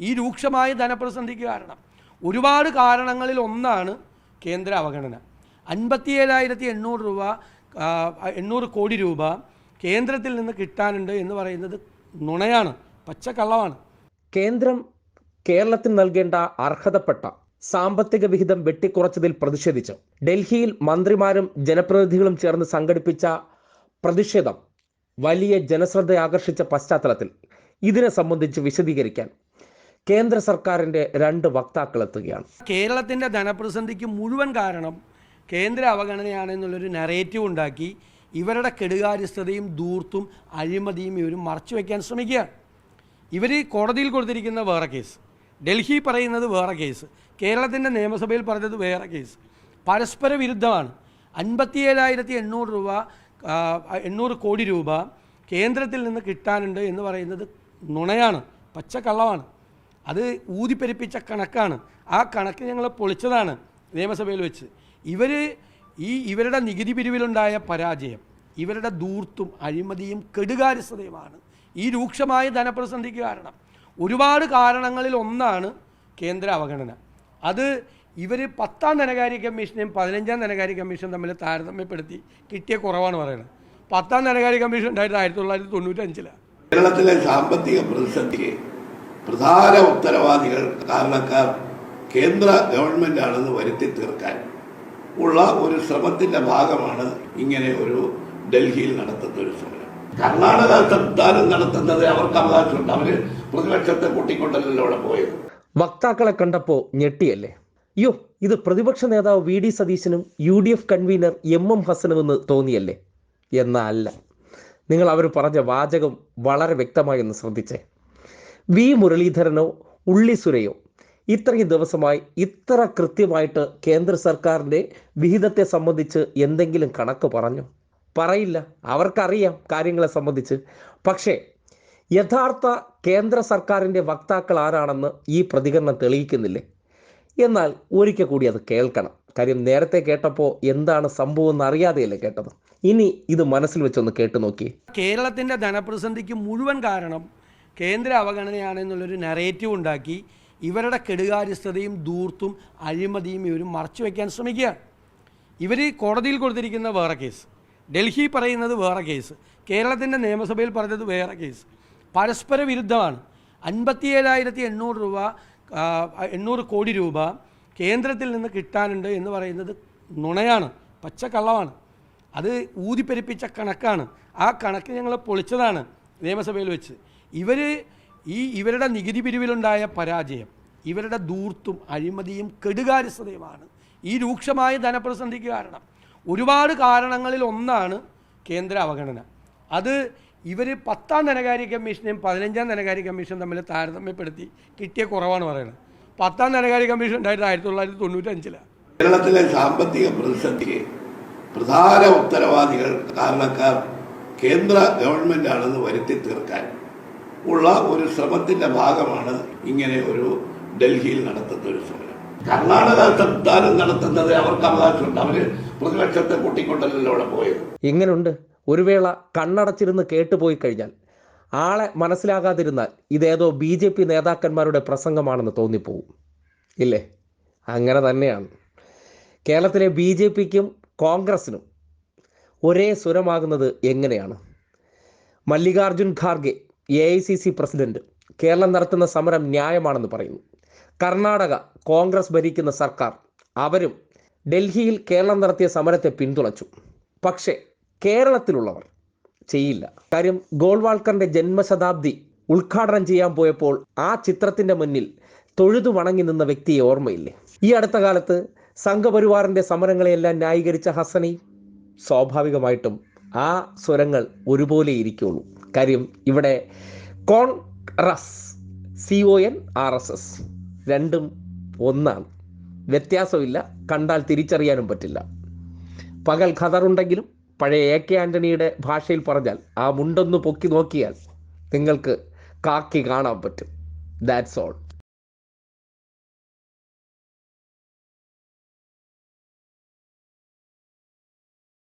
ഈ രൂക്ഷമായ ധനപ്രതിസന്ധിക്ക് കാരണം. ഒരുപാട് കാരണങ്ങളിൽ ഒന്നാണ് കേന്ദ്ര അവഗണന. അൻപത്തി ഏഴായിരത്തി എണ്ണൂറ് രൂപ എണ്ണൂറ് കോടി രൂപ കേന്ദ്രത്തിൽ നിന്ന് കിട്ടാനുണ്ട് എന്ന് പറയുന്നത് നുണയാണ് പച്ചക്കള്ളമാണ്. കേന്ദ്രം കേരളത്തിന് നൽകേണ്ട അർഹതപ്പെട്ട സാമ്പത്തിക വിഹിതം വെട്ടിക്കുറച്ചതിൽ പ്രതിഷേധിച്ച് ഡൽഹിയിൽ മന്ത്രിമാരും ജനപ്രതിനിധികളും ചേർന്ന് സംഘടിപ്പിച്ച പ്രതിഷേധം വലിയ ജനശ്രദ്ധ ആകർഷിച്ച പശ്ചാത്തലത്തിൽ. ഇതിനെ സംബന്ധിച്ച് വിശദീകരിക്കാൻ കേന്ദ്ര സർക്കാരിന്റെ രണ്ട് വക്താക്കൾ എത്തുകയാണ്. കേരളത്തിന്റെ ധനപ്രതിസന്ധിക്ക് മുഴുവൻ കാരണം കേന്ദ്ര അവഗണനയാണ് എന്നുള്ളൊരു നറേറ്റീവ് ഉണ്ടാക്കി ഇവരുടെ കെടുകാര്യസ്ഥതയും ദൂർത്തും അഴിമതിയും ഇവർ മറച്ചു വയ്ക്കാൻ ശ്രമിക്കുകയാണ്. ഇവർ കോടതിയിൽ കൊടുത്തിരിക്കുന്ന വേറെ കേസ് ഡൽഹി പറയുന്നത് വേറെ കേസ് കേരളത്തിന്റെ നിയമസഭയിൽ പറഞ്ഞത് വേറെ കേസ് പരസ്പര വിരുദ്ധമാണ്. അൻപത്തി ഏഴായിരത്തി എണ്ണൂറ് രൂപ എണ്ണൂറ് കോടി രൂപ കേന്ദ്രത്തിൽ നിന്ന് കിട്ടാനുണ്ട് എന്ന് പറയുന്നത് നുണയാണ് പച്ചക്കള്ളമാണ്. അത് ഊതിപ്പെരിപ്പിച്ച കണക്കാണ്. ആ കണക്ക് ഞങ്ങൾ പൊളിച്ചതാണ് നിയമസഭയിൽ വെച്ച്. ഇവർ ഈ ഇവരുടെ നികുതി പിരിവിലുണ്ടായ പരാജയം ഇവരുടെ ദൂർത്തും അഴിമതിയും കെടുകാര്യസ്ഥതയുമാണ്. ഈ രൂക്ഷമായ ധനപ്രതിസന്ധിക്ക് കാരണം. ഒരുപാട് കാരണങ്ങളിൽ ഒന്നാണ് കേന്ദ്ര അവഗണന. അത് ഇവർ പത്താം ധനകാര്യ കമ്മീഷനെയും പതിനഞ്ചാം ധനകാര്യ കമ്മീഷനും തമ്മിൽ താരതമ്യപ്പെടുത്തി കിട്ടിയ കുറവാണ് പറയുന്നത്. പത്താം ധനകാര്യ കമ്മീഷൻ ഉണ്ടായിട്ട് ആയിരത്തി തൊള്ളായിരത്തി തൊണ്ണൂറ്റഞ്ചിലാണ് കേരളത്തിലെ സാമ്പത്തിക പ്രതിസന്ധിക്ക് പ്രധാന ഉത്തരവാദികൾ കാരണക്കാർ കേന്ദ്ര ഗവൺമെന്റ് ആണെന്ന് വരുത്തി തീർക്കാൻ ഉള്ള ഒരു ശ്രമത്തിന്റെ ഭാഗമാണ് ഇങ്ങനെ ഒരു ഡൽഹിയിൽ നടത്തുന്ന ഒരു സമരം. കർണാടക സംസ്ഥാനം നടത്തുന്നത് അവർക്ക് അവകാശമുണ്ട്. അവർ പ്രതിപക്ഷത്തെ കൂട്ടിക്കൊണ്ടല്ലോ അവിടെ പോയത്. വക്താക്കളെ കണ്ടപ്പോൾ ഞെട്ടിയല്ലേ? അയ്യോ ഇത് പ്രതിപക്ഷ നേതാവ് വി ഡി സതീശനും U D F convener M M ഹസനുമെന്ന് തോന്നിയല്ലേ? എന്നല്ല നിങ്ങൾ അവർ പറഞ്ഞ വാചകം വളരെ വ്യക്തമായി ഒന്ന് ശ്രദ്ധിച്ചേ. വി മുരളീധരനോ ഉള്ളിസുരയോ ഇത്രയും ദിവസമായി ഇത്ര കൃത്യമായിട്ട് കേന്ദ്ര സർക്കാരിന്റെ വിഹിതത്തെ സംബന്ധിച്ച് എന്തെങ്കിലും കണക്ക് പറഞ്ഞു? പറയില്ല. അവർക്കറിയാം കാര്യങ്ങളെ സംബന്ധിച്ച്. പക്ഷേ യഥാർത്ഥ കേന്ദ്ര സർക്കാരിന്റെ വക്താക്കൾ ആരാണെന്ന് ഈ പ്രതികരണം തെളിയിക്കുന്നില്ലേ? എന്നാൽ ഒരിക്കൽ കൂടി അത് കേൾക്കണം. കാര്യം നേരത്തെ കേട്ടപ്പോൾ എന്താണ് സംഭവം എന്ന് അറിയാതെയല്ലേ കേട്ടത്? ഇനി ഇത് മനസ്സിൽ വെച്ചൊന്ന് കേട്ടു നോക്കി കേരളത്തിന്റെ ധനപ്രതിസന്ധിക്ക് മുഴുവൻ കാരണം കേന്ദ്ര അവഗണനയാണ് എന്നുള്ളൊരു നറേറ്റീവ് ഉണ്ടാക്കി ഇവരുടെ കെടുകാര്യസ്ഥതയും ദൂർത്തും അഴിമതിയും ഇവർ മറച്ചു വയ്ക്കാൻ ശ്രമിക്കുകയാണ്. ഇവർ കോടതിയിൽ കൊടുത്തിരിക്കുന്ന വേറെ കേസ് ഡൽഹി പറയുന്നത് വേറെ കേസ് കേരളത്തിന്റെ നിയമസഭയിൽ പറഞ്ഞത് വേറെ കേസ് പരസ്പര വിരുദ്ധമാണ്. അൻപത്തി ഏഴായിരത്തി എണ്ണൂറ് രൂപ എണ്ണൂറ് കോടി രൂപ കേന്ദ്രത്തിൽ നിന്ന് കിട്ടാനുണ്ട് എന്ന് പറയുന്നത് നുണയാണ്. പച്ചക്കള്ളമാണ്. അത് ഊതിപ്പെരിപ്പിച്ച കണക്കാണ്. ആ കണക്ക് ഞങ്ങൾ പൊളിച്ചതാണ് നിയമസഭയിൽ വെച്ച്. ഇവർ ഈ ഇവരുടെ നികുതി പിരിവിലുണ്ടായ പരാജയം ഇവരുടെ ദൂർത്തും അഴിമതിയും കെടുകാര്യസ്ഥതയുമാണ്. ഈ രൂക്ഷമായ ധനപ്രതിസന്ധിക്ക് കാരണം ഒരുപാട് കാരണങ്ങളിൽ ഒന്നാണ് കേന്ദ്ര അവഗണന. അത് ഇവർ പത്താം ധനകാര്യ കമ്മീഷനെയും പതിനഞ്ചാം ധനകാര്യ കമ്മീഷനും തമ്മിൽ താരതമ്യപ്പെടുത്തി കിട്ടിയ കുറവാണ് പറയുന്നത്. പത്താം ധനകാര്യ കമ്മീഷൻ ഉണ്ടായിട്ട് ആയിരത്തി തൊള്ളായിരത്തി തൊണ്ണൂറ്റഞ്ചിലാണ് കേരളത്തിലെ സാമ്പത്തിക പ്രതിസന്ധിക്ക് പ്രധാന ഉത്തരവാദികൾ കാരണക്കാർ കേന്ദ്ര ഗവൺമെന്റ് ആണെന്ന് വരുത്തി തീർക്കാൻ ഉള്ള ഒരു ശ്രമത്തിന്റെ ഭാഗമാണ് ഇങ്ങനെ ഒരു ഡൽഹിയിൽ നടത്തുന്ന ഒരു സമരം. കർണാടക സംസ്ഥാനം നടത്തുന്നത് അവർക്ക് അവകാശമുണ്ട്. അവർ പ്രതിപക്ഷത്തെ കൂട്ടിക്കൊണ്ടല്ലോ അവിടെ പോയത്. ഇങ്ങനുണ്ട് ഒരു വേള കണ്ണടച്ചിരുന്ന് കേട്ടുപോയി കഴിഞ്ഞാൽ ആളെ മനസ്സിലാകാതിരുന്നാൽ ഇതേതോ ബി ജെ പി നേതാക്കന്മാരുടെ പ്രസംഗമാണെന്ന് തോന്നിപ്പോവും. ഇല്ലേ? അങ്ങനെ തന്നെയാണ്. കേരളത്തിലെ ബി ജെ പിക്കും കോൺഗ്രസിനും ഒരേ സ്വരമാകുന്നത് എങ്ങനെയാണ്? Mallikarjun Kharge A I C C president Keralam നടത്തുന്ന സമരം ന്യായമാണെന്ന് പറയുന്നു. കർണാടക കോൺഗ്രസ് ഭരിക്കുന്ന സർക്കാർ അവരും ഡൽഹിയിൽ കേരളം നടത്തിയ സമരത്തെ പിന്തുണച്ചു. പക്ഷേ കേരളത്തിലുള്ളവർ ചെയ്യില്ല. കാര്യം ഗോൾവാൾക്കറിന്റെ ജന്മശതാബ്ദി ഉദ്ഘാടനം ചെയ്യാൻ പോയപ്പോൾ ആ ചിത്രത്തിന്റെ മുന്നിൽ തൊഴുതു വണങ്ങി നിന്ന വ്യക്തിയെ ഓർമ്മയില്ലേ? ഈ അടുത്ത കാലത്ത് സംഘപരിവാറിന്റെ സമരങ്ങളെയെല്ലാം ന്യായീകരിച്ച ഹസനി സ്വാഭാവികമായിട്ടും ആ സ്വരങ്ങൾ ഒരുപോലെ ഇരിക്കുള്ളൂ കാര്യം ഇവിടെ Congress C O N R S S രണ്ടും ഒന്നാണ്. വ്യത്യാസമില്ല. കണ്ടാൽ തിരിച്ചറിയാനും പറ്റില്ല. പകൽ ഖദറുണ്ടെങ്കിലും പഴയ എ കെ ആന്റണിയുടെ ഭാഷയിൽ പറഞ്ഞാൽ ആ മുണ്ടൊന്ന് പൊക്കി നോക്കിയാൽ നിങ്ങൾക്ക് കാക്കി കാണാൻ പറ്റും. That's all